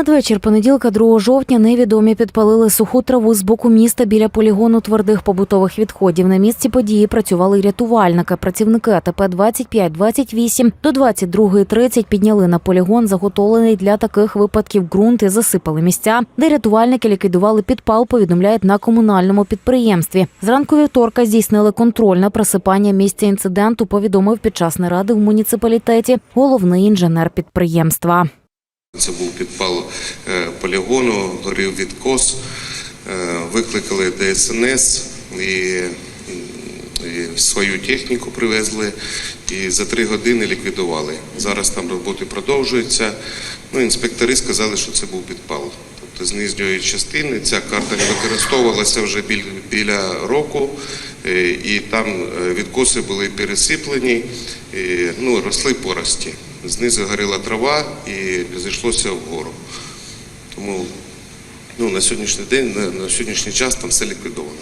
Надвечір понеділка, 2 жовтня, невідомі підпалили суху траву з боку міста біля полігону твердих побутових відходів. На місці події працювали рятувальники. Працівники АТП 25-28 до 22.30 підняли на полігон, заготовлений для таких випадків ґрунт і засипали місця, де рятувальники ліквідували підпал. Повідомляють на комунальному підприємстві. Зранку вівторка здійснили контрольне просипання місця інциденту. Повідомив під час наради в муніципалітеті головний інженер підприємства. Це був підпал е, полігону, горів відкос, е, викликали ДСНС і, свою техніку привезли і за три години ліквідували. Зараз там роботи продовжуються. Ну, інспектори сказали, що це був підпал. Тобто з нижньої частини ця карта не використовувалася вже біля року, е, і там відкоси були пересиплені, і, ну, росли порості. Знизу горіла трава і зійшлося вгору. Тому ну, на сьогоднішній день, на, на сьогоднішній час там все ліквідовано.